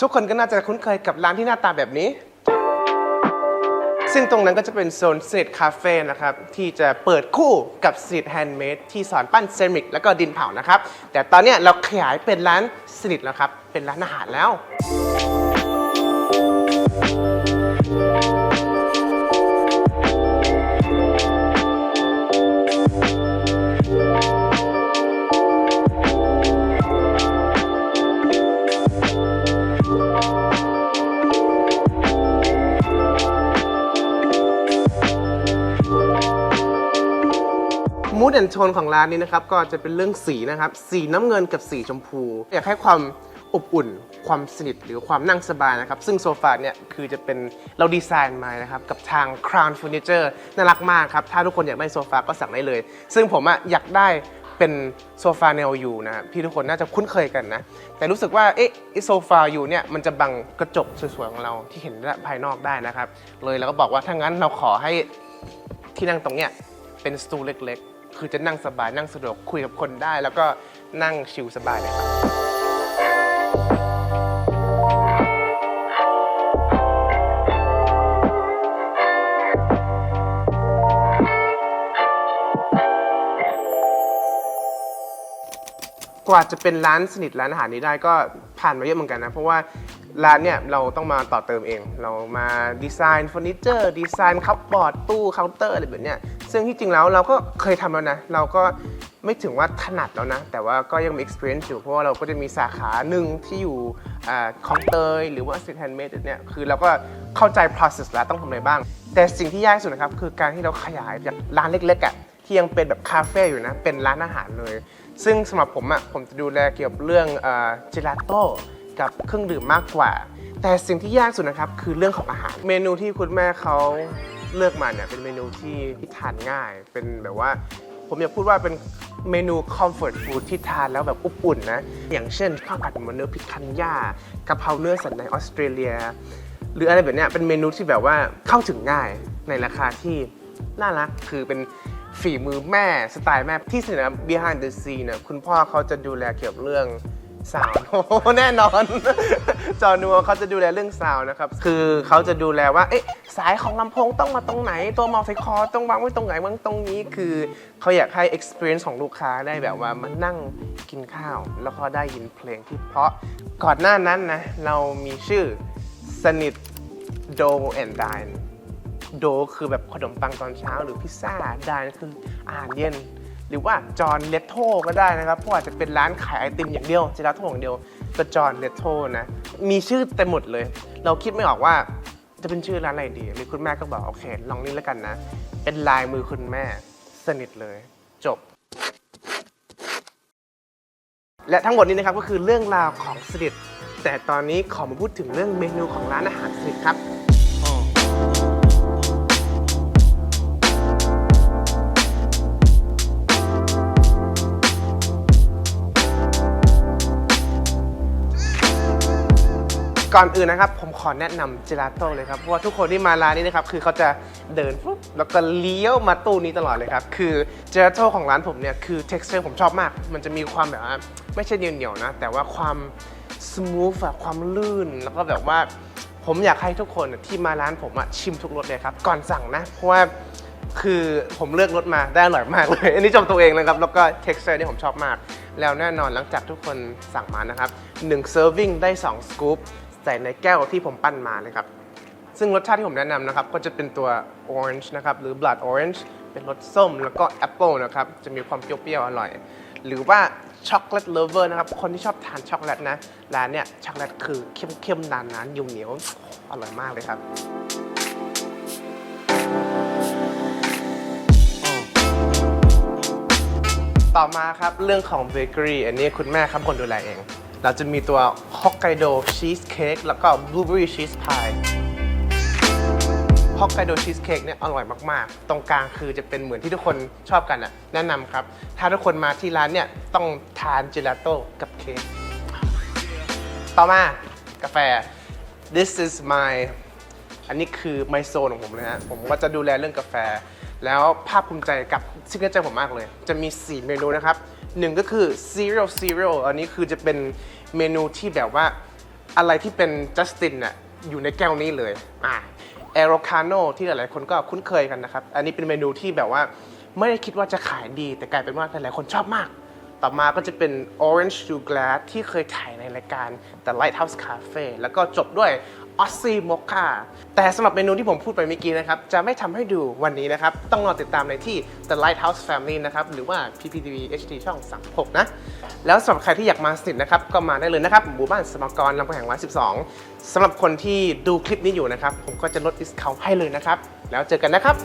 ทุกคนก็น่าจะคุ้นเคยกับร้านที่หน้าตาแบบนี้ ซึ่งตรงนั้นก็จะเป็นโซนสตรีทคาเฟ่นะครับ ที่จะเปิดคู่กับสตรีทแฮนด์เมดที่สอนปั้นเซรามิกแล้วก็ดินเผานะครับ แต่ตอนเนี้ยเราขยายเป็นร้านสตรีทแล้วครับ เป็นร้านอาหารแล้ว มูดแอนโทนของร้านนี้นะครับก็จะเป็นเรื่องสีนะครับ สีน้ำเงินกับสีชมพู อยากให้ความอบอุ่น ความสนิทหรือความนั่งสบายนะครับ ซึ่งโซฟาเนี่ยคือจะเป็นเราดีไซน์มานะครับ กับทาง Crown Furniture น่ารักมากครับ ถ้าทุกคนอยากได้โซฟาก็สั่งได้เลย ซึ่งผมอะอยากได้เป็นโซฟาแนวยูนะพี่ทุกคนน่าจะคุ้นเคยกันนะ แต่รู้สึกว่าเอ๊ะโซฟายูเนี่ยมันจะบังกระจกสวยๆของเราที่เห็นภายนอกได้นะครับ เลยเราก็บอกว่าถ้างั้นเราขอให้ที่นั่งตรงเนี้ยเป็นสตูเล็กๆ คือจะนั่งสบายนั่งสะดวกคุยกับคนได้ แล้วก็นั่งชิลสบายเลยครับ กว่าจะเป็นร้านสนิทร้านอาหารนี้ได้ก็ผ่านมาเยอะเหมือนกันนะ เพราะว่าร้านเนี่ยเราต้องมาต่อเติมเอง เรามาดีไซน์เฟอร์นิเจอร์ดีไซน์คัพบอร์ดตู้เคาน์เตอร์อะไรแบบเนี้ย ซึ่งที่จริงแล้วเราก็เคยทำแล้วนะ เราก็ไม่ถึงว่าถนัดแล้วนะ แต่ว่าก็ยังมี experience อยู่ เพราะว่าเราก็จะมีสาขาหนึ่งที่อยู่คลองเตยหรือว่า street handmade เนี่ยคือเราก็เข้าใจ process แล้วต้องทำอะไรบ้าง แต่สิ่งที่ยากสุดนะครับคือการที่เราขยายจากร้านเล็กๆอะที่ยังเป็นแบบคาเฟ่อยู่นะ เป็นร้านอาหารเลย ซึ่งสำหรับผมอะ่ะผมจะดูแลเกี่ยวกับเรื่องเจลาโต้กับเครื่องดื่มมากกว่า แต่สิ่งที่ยากสุดนะครับคือเรื่องของอาหาร เมนูที่คุณแม่เขา เลือกมาเนี่ยเป็นเมนูที่ที่ทานง่าย เป็นแบบว่า ผมอยากพูดว่าเป็นเมนู comfort food ที่ทานแล้วแบบอบอุ่นนะ อย่างเช่นข้าวผัดหมูเนื้อพริกคันย่ากะเพราเนื้อสันในออสเตรเลีย หรืออะไรแบบเนี้ยเป็นเมนูที่แบบว่าเข้าถึงง่ายในราคาที่น่ารักคือเป็นฝีมือแม่สไตล์แม่ที่สินะ behind the scene เนี่ยคุณพ่อเขาจะดูแลเกี่ยวกับเรื่องซาวโอ้แน่นอน จอนัวเขาจะดูแลเรื่องซาวนะครับ คือเขาจะดูแลว่า เอ๊ะ สายของลำโพงต้องมาตรงไหน ตัวมัลติคอต้องวางไว้ตรงไหนวางตรงนี้ คือเขาอยากให้ experience ของลูกค้าได้แบบว่ามานั่งกินข้าว แล้วก็ได้ยินเพลงที่เพราะ ก่อนหน้านั้นนะ เรามีชื่อสนิทโดแอนดานโดคือแบบขนมปังตอนเช้าหรือพิซซ่าดานคืออาหารเย็น หรือว่าจอห์นเลตโทก็ได้นะครับเพราะอาจจะเป็นร้านขายไอติมอย่างเดียวเจลาโต้อย่างเดียวก็จอห์นเลตโทนะ มีชื่อเต็มหมดเลย เราคิดไม่ออกว่าจะเป็นชื่อร้านอะไรดีหรือคุณแม่ก็บอกโอเค ลองนี่แล้วกันนะ เป็นลายมือคุณแม่สนิทเลย จบ และทั้งหมดนี้นะครับก็คือเรื่องราวของสลิดแต่ตอนนี้ขอมาพูดถึงเรื่องเมนูของร้านอาหารสลิดครับ ก่อนอื่นนะครับผมขอแนะนำเจลาโต้เลยครับเพราะว่าทุกคนที่มาร้านนี้นะครับคือเขาจะเดินปุ๊บแล้วก็เลี้ยวมาตู้นี้ตลอดเลยครับคือเจลาโต้ของร้านผมเนี่ยคือ texture ผมชอบมาก มันจะมีความแบบว่าไม่ใช่เหนียวๆนะแต่ว่าความ smooth อะความลื่นแล้วก็แบบว่าผมอยากให้ทุกคนที่มาร้านผมอะชิมทุกรสเลยครับก่อนสั่งนะ เพราะว่าคือผมเลือกรสมาได้อร่อยมากเลย อันนี้ชมตัวเองนะครับ แล้วก็ texture นี่ผมชอบมาก แล้วแน่นอนหลังจากทุกคนสั่งมานะครับ1 serving ได้2 scoop ใส่ในแก้วที่ผมปั้นมาเลยครับ ซึ่งรสชาติที่ผมแนะนำนะครับ ก็จะเป็นตัว orange นะครับ หรือ blood orange เป็นรสส้มแล้วก็ apple นะครับ จะมีความเปรี้ยวๆอร่อย หรือว่า chocolate lover นะครับ คนที่ชอบทานช็อกโกแลตนะ ร้านเนี่ยช็อกโกแลตคือเข้มๆนานๆยุ่เหนียวๆอร่อยมากเลยครับต่อมาครับ เรื่องของเบเกอรี่อันนี้คุณแม่ครับคนดูแลเอง เราจะมีตัวฮอกไกโดชีสเค้กแล้วก็บลูเบอรี่ชีสพายฮอกไกโดชีสเค้กเนี่ยอร่อยมาก ๆ ตรงกลางคือจะเป็นเหมือนที่ทุกคนชอบกันอะแนะนำครับ ถ้าทุกคนมาที่ร้านเนี่ยต้องทานเจลาโต้กับเค้กต่อมากาแฟ this is my อันนี้คือไมโซนของผมเลยฮะผมก็จะดูแลเรื่องกาแฟ แล้วภาคภูมิใจกับซิกเนเจอร์ผมมากเลย จะมี 4 เมนูนะครับ หนึ่งก็คือ cereal cereal อันนี้คือจะเป็นเมนูที่แบบว่าอะไรที่เป็นจัสตินน่ะอยู่ในแก้วนี้เลยอ่าเอโรคาโนที่หลายๆคนก็คุ้นเคยกันนะครับ อันนี้เป็นเมนูที่แบบว่าไม่ได้คิดว่าจะขายดี แต่กลายเป็นว่าหลายๆคนชอบมาก ต่อมาก็จะเป็น Orange to Glass ที่เคยถ่ายในรายการ The Lighthouse Cafe แล้วก็จบด้วย ออซิมอกคาแต่สำหรับเมนูที่ผมพูดไปเมื่อกี้นะครับ จะไม่ทำให้ดูวันนี้นะครับ ต้องรอติดตามในที่ The Lighthouse Family นะครับ หรือว่า PPTV HD ช่อง 36 นะ แล้วสำหรับใครที่อยากมาสิทธิ์นะครับ ก็มาได้เลยนะครับ หมู่บ้านสมกรลำพงแหง112สำหรับคนที่ดูคลิปนี้อยู่นะครับ ผมก็จะลดดิสคาวให้เลยนะครับ แล้วเจอกันนะครับ